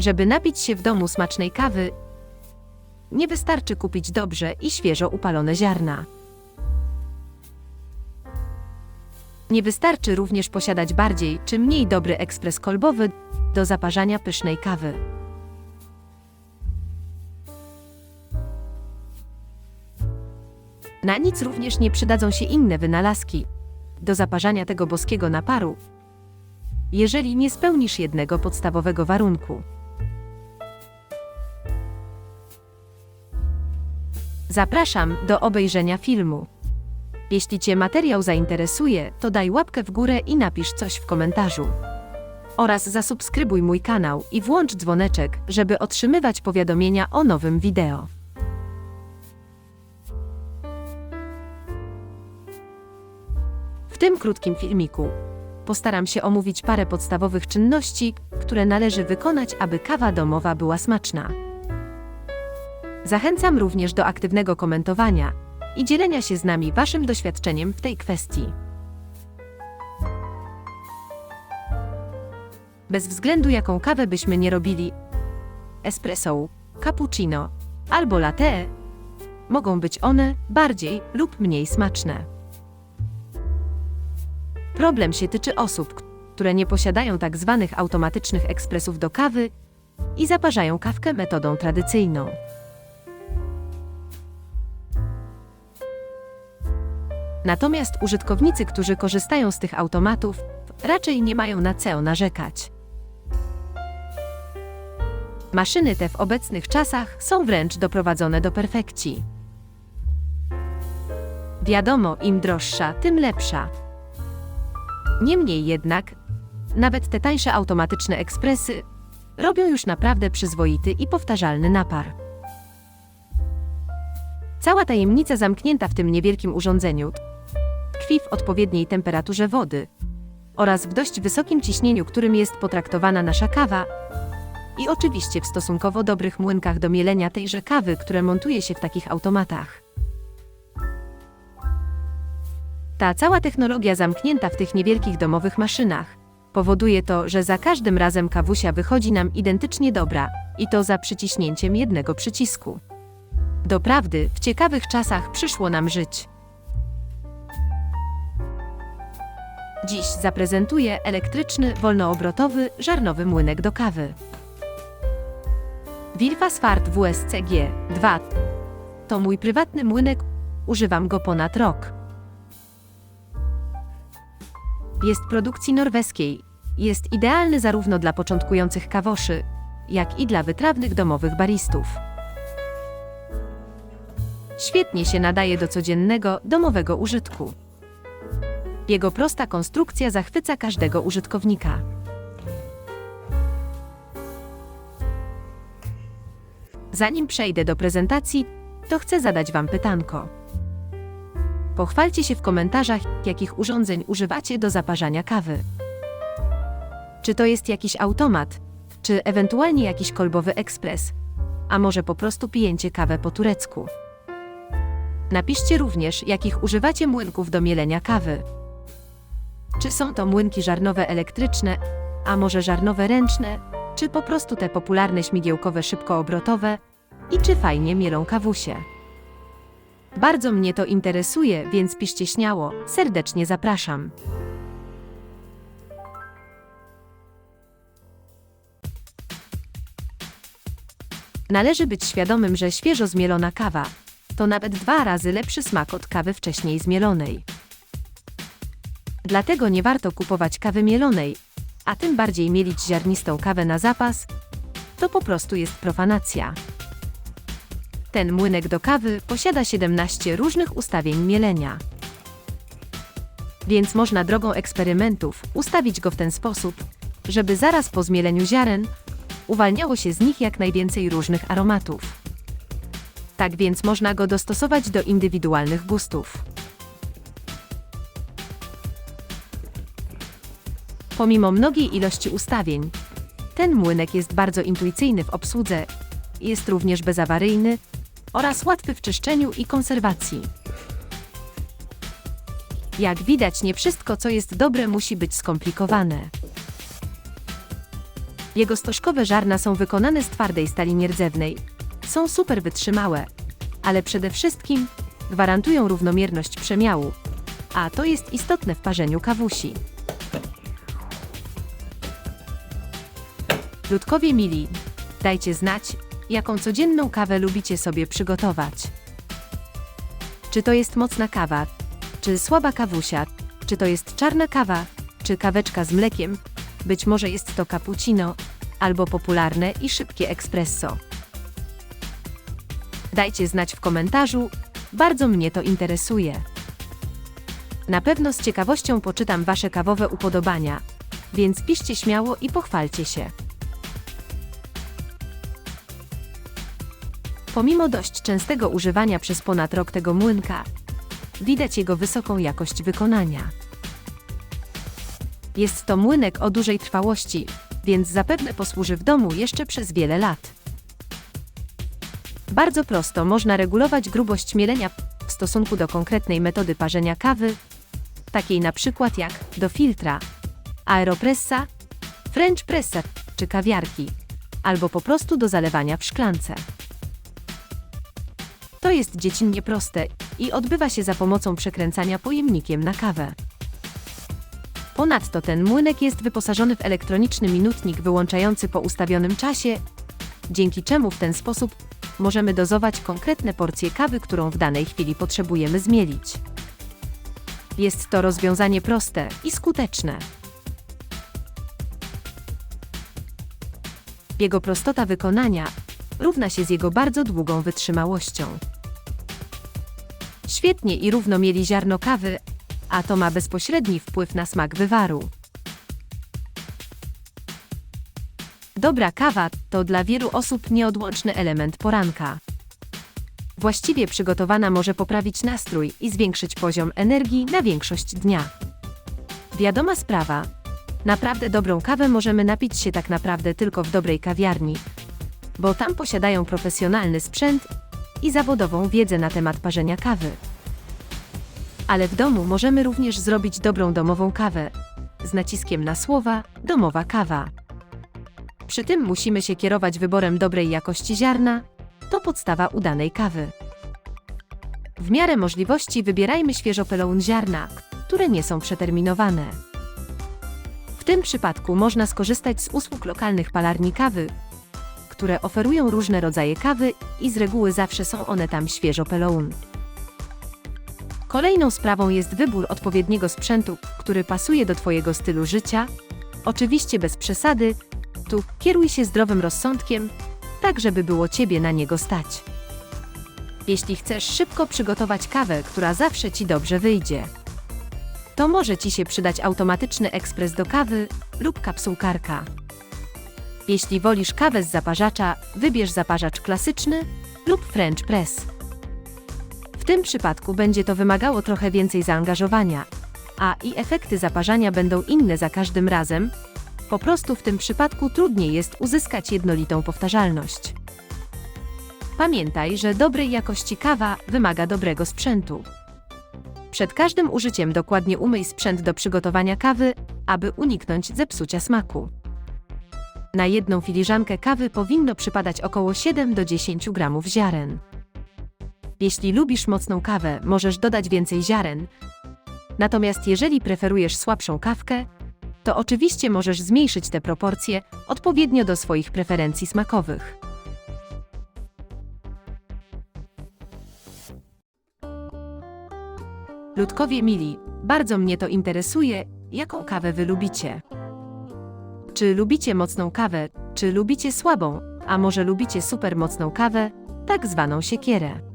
Żeby napić się w domu smacznej kawy, nie wystarczy kupić dobrze i świeżo upalone ziarna. Nie wystarczy również posiadać bardziej czy mniej dobry ekspres kolbowy do zaparzania pysznej kawy. Na nic również nie przydadzą się inne wynalazki do zaparzania tego boskiego naparu, jeżeli nie spełnisz jednego podstawowego warunku. Zapraszam do obejrzenia filmu. Jeśli Cię materiał zainteresuje, to daj łapkę w górę i napisz coś w komentarzu. Oraz zasubskrybuj mój kanał i włącz dzwoneczek, żeby otrzymywać powiadomienia o nowym wideo. W tym krótkim filmiku postaram się omówić parę podstawowych czynności, które należy wykonać, aby kawa domowa była smaczna. Zachęcam również do aktywnego komentowania i dzielenia się z nami Waszym doświadczeniem w tej kwestii. Bez względu jaką kawę byśmy nie robili espresso, cappuccino albo latte, mogą być one bardziej lub mniej smaczne. Problem się tyczy osób, które nie posiadają tak zwanych automatycznych ekspresów do kawy i zaparzają kawkę metodą tradycyjną. Natomiast użytkownicy, którzy korzystają z tych automatów, raczej nie mają na co narzekać. Maszyny te w obecnych czasach są wręcz doprowadzone do perfekcji. Wiadomo, im droższa, tym lepsza. Niemniej jednak, nawet te tańsze automatyczne ekspresy robią już naprawdę przyzwoity i powtarzalny napar. Cała tajemnica zamknięta w tym niewielkim urządzeniu tkwi w odpowiedniej temperaturze wody oraz w dość wysokim ciśnieniu, którym jest potraktowana nasza kawa i oczywiście w stosunkowo dobrych młynkach do mielenia tejże kawy, które montuje się w takich automatach. Ta cała technologia zamknięta w tych niewielkich domowych maszynach powoduje to, że za każdym razem kawusia wychodzi nam identycznie dobra i to za przyciśnięciem jednego przycisku. Doprawdy, w ciekawych czasach przyszło nam żyć. Dziś zaprezentuję elektryczny, wolnoobrotowy, żarnowy młynek do kawy. Wilfasfart WSCG 2 to mój prywatny młynek, używam go ponad rok. Jest produkcji norweskiej, jest idealny zarówno dla początkujących kawoszy, jak i dla wytrawnych domowych baristów. Świetnie się nadaje do codziennego, domowego użytku. Jego prosta konstrukcja zachwyca każdego użytkownika. Zanim przejdę do prezentacji, to chcę zadać Wam pytanko. Pochwalcie się w komentarzach, jakich urządzeń używacie do zaparzania kawy. Czy to jest jakiś automat, czy ewentualnie jakiś kolbowy ekspres, a może po prostu pijecie kawę po turecku. Napiszcie również, jakich używacie młynków do mielenia kawy. Czy są to młynki żarnowe elektryczne, a może żarnowe ręczne, czy po prostu te popularne śmigiełkowe szybkoobrotowe i czy fajnie mielą kawusie. Bardzo mnie to interesuje, więc piszcie śmiało, serdecznie zapraszam. Należy być świadomym, że świeżo zmielona kawa to nawet dwa razy lepszy smak od kawy wcześniej zmielonej. Dlatego nie warto kupować kawy mielonej, a tym bardziej mielić ziarnistą kawę na zapas. To po prostu jest profanacja. Ten młynek do kawy posiada 17 różnych ustawień mielenia. Więc można drogą eksperymentów ustawić go w ten sposób, żeby zaraz po zmieleniu ziaren uwalniało się z nich jak najwięcej różnych aromatów. Tak więc można go dostosować do indywidualnych gustów. Pomimo mnogiej ilości ustawień, ten młynek jest bardzo intuicyjny w obsłudze, jest również bezawaryjny oraz łatwy w czyszczeniu i konserwacji. Jak widać, nie wszystko, co jest dobre, musi być skomplikowane. Jego stożkowe żarna są wykonane z twardej stali nierdzewnej. Są super wytrzymałe, ale przede wszystkim gwarantują równomierność przemiału, a to jest istotne w parzeniu kawusi. Ludkowie mili, dajcie znać, jaką codzienną kawę lubicie sobie przygotować. Czy to jest mocna kawa, czy słaba kawusia, czy to jest czarna kawa, czy kaweczka z mlekiem, być może jest to cappuccino, albo popularne i szybkie espresso. Dajcie znać w komentarzu, bardzo mnie to interesuje. Na pewno z ciekawością poczytam Wasze kawowe upodobania, więc piszcie śmiało i pochwalcie się. Pomimo dość częstego używania przez ponad rok tego młynka, widać jego wysoką jakość wykonania. Jest to młynek o dużej trwałości, więc zapewne posłuży w domu jeszcze przez wiele lat. Bardzo prosto można regulować grubość mielenia w stosunku do konkretnej metody parzenia kawy, takiej na przykład jak do filtra, aeropressa, french pressa czy kawiarki, albo po prostu do zalewania w szklance. To jest dziecinnie proste i odbywa się za pomocą przekręcania pojemnikiem na kawę. Ponadto ten młynek jest wyposażony w elektroniczny minutnik wyłączający po ustawionym czasie, dzięki czemu w ten sposób możemy dozować konkretne porcje kawy, którą w danej chwili potrzebujemy zmielić. Jest to rozwiązanie proste i skuteczne. Jego prostota wykonania równa się z jego bardzo długą wytrzymałością. Świetnie i równo mieli ziarno kawy, a to ma bezpośredni wpływ na smak wywaru. Dobra kawa to dla wielu osób nieodłączny element poranka. Właściwie przygotowana może poprawić nastrój i zwiększyć poziom energii na większość dnia. Wiadoma sprawa. Naprawdę dobrą kawę możemy napić się tak naprawdę tylko w dobrej kawiarni, bo tam posiadają profesjonalny sprzęt i zawodową wiedzę na temat parzenia kawy. Ale w domu możemy również zrobić dobrą domową kawę, z naciskiem na słowa domowa kawa. Przy tym musimy się kierować wyborem dobrej jakości ziarna, to podstawa udanej kawy. W miarę możliwości wybierajmy świeżo peloun ziarna, które nie są przeterminowane. W tym przypadku można skorzystać z usług lokalnych palarni kawy, które oferują różne rodzaje kawy i z reguły zawsze są one tam świeżo peloun. Kolejną sprawą jest wybór odpowiedniego sprzętu, który pasuje do Twojego stylu życia. Oczywiście bez przesady, tu kieruj się zdrowym rozsądkiem, tak żeby było Ciebie na niego stać. Jeśli chcesz szybko przygotować kawę, która zawsze Ci dobrze wyjdzie, to może Ci się przydać automatyczny ekspres do kawy lub kapsułkarka. Jeśli wolisz kawę z zaparzacza, wybierz zaparzacz klasyczny lub French press. Tym przypadku będzie to wymagało trochę więcej zaangażowania, a i efekty zaparzania będą inne za każdym razem. Po prostu w tym przypadku trudniej jest uzyskać jednolitą powtarzalność. Pamiętaj, że dobrej jakości kawa wymaga dobrego sprzętu. Przed każdym użyciem dokładnie umyj sprzęt do przygotowania kawy, aby uniknąć zepsucia smaku. Na jedną filiżankę kawy powinno przypadać około 7 do 10 gramów ziaren. Jeśli lubisz mocną kawę, możesz dodać więcej ziaren. Natomiast jeżeli preferujesz słabszą kawkę, to oczywiście możesz zmniejszyć te proporcje odpowiednio do swoich preferencji smakowych. Ludkowie mili, bardzo mnie to interesuje, jaką kawę wy lubicie. Czy lubicie mocną kawę, czy lubicie słabą, a może lubicie super mocną kawę, tak zwaną siekierę?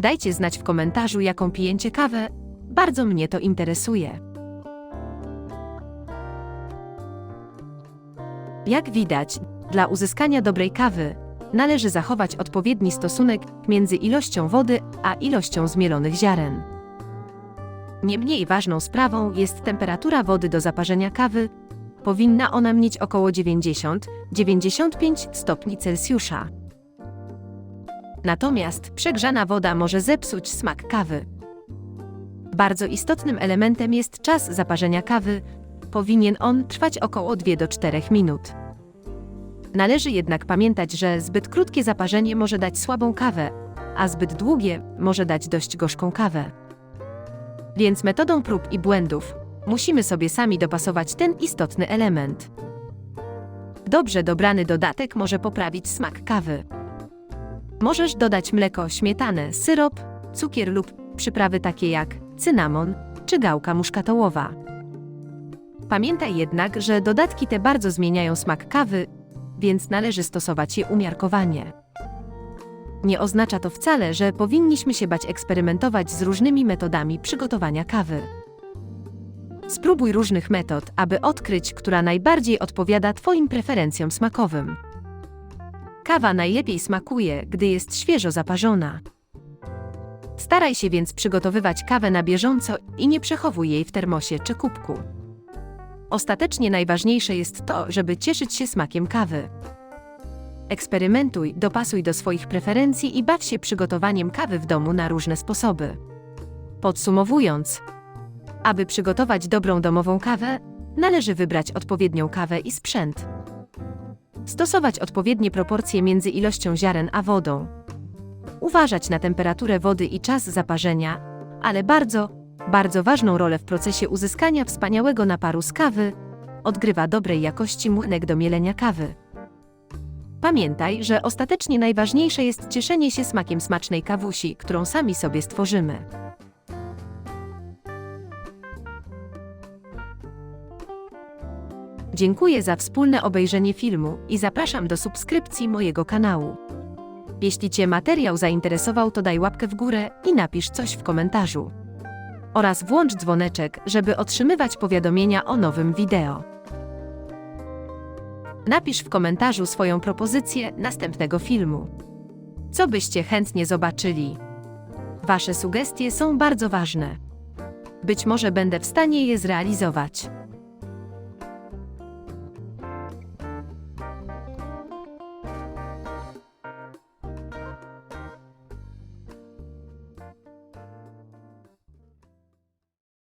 Dajcie znać w komentarzu, jaką pijecie kawę, bardzo mnie to interesuje. Jak widać, dla uzyskania dobrej kawy należy zachować odpowiedni stosunek między ilością wody a ilością zmielonych ziaren. Niemniej ważną sprawą jest temperatura wody do zaparzenia kawy. Powinna ona mieć około 90-95 stopni Celsjusza. Natomiast przegrzana woda może zepsuć smak kawy. Bardzo istotnym elementem jest czas zaparzenia kawy. Powinien on trwać około 2 do 4 minut. Należy jednak pamiętać, że zbyt krótkie zaparzenie może dać słabą kawę, a zbyt długie może dać dość gorzką kawę. Więc metodą prób i błędów musimy sobie sami dopasować ten istotny element. Dobrze dobrany dodatek może poprawić smak kawy. Możesz dodać mleko, śmietanę, syrop, cukier lub przyprawy takie jak cynamon czy gałka muszkatołowa. Pamiętaj jednak, że dodatki te bardzo zmieniają smak kawy, więc należy stosować je umiarkowanie. Nie oznacza to wcale, że powinniśmy się bać eksperymentować z różnymi metodami przygotowania kawy. Spróbuj różnych metod, aby odkryć, która najbardziej odpowiada Twoim preferencjom smakowym. Kawa najlepiej smakuje, gdy jest świeżo zaparzona. Staraj się więc przygotowywać kawę na bieżąco i nie przechowuj jej w termosie czy kubku. Ostatecznie najważniejsze jest to, żeby cieszyć się smakiem kawy. Eksperymentuj, dopasuj do swoich preferencji i baw się przygotowaniem kawy w domu na różne sposoby. Podsumowując, aby przygotować dobrą domową kawę, należy wybrać odpowiednią kawę i sprzęt. Stosować odpowiednie proporcje między ilością ziaren a wodą. Uważać na temperaturę wody i czas zaparzenia, ale bardzo, bardzo ważną rolę w procesie uzyskania wspaniałego naparu z kawy odgrywa dobrej jakości młynek do mielenia kawy. Pamiętaj, że ostatecznie najważniejsze jest cieszenie się smakiem smacznej kawusi, którą sami sobie stworzymy. Dziękuję za wspólne obejrzenie filmu i zapraszam do subskrypcji mojego kanału. Jeśli Cię materiał zainteresował, to daj łapkę w górę i napisz coś w komentarzu. Oraz włącz dzwoneczek, żeby otrzymywać powiadomienia o nowym wideo. Napisz w komentarzu swoją propozycję następnego filmu. Co byście chętnie zobaczyli? Wasze sugestie są bardzo ważne. Być może będę w stanie je zrealizować.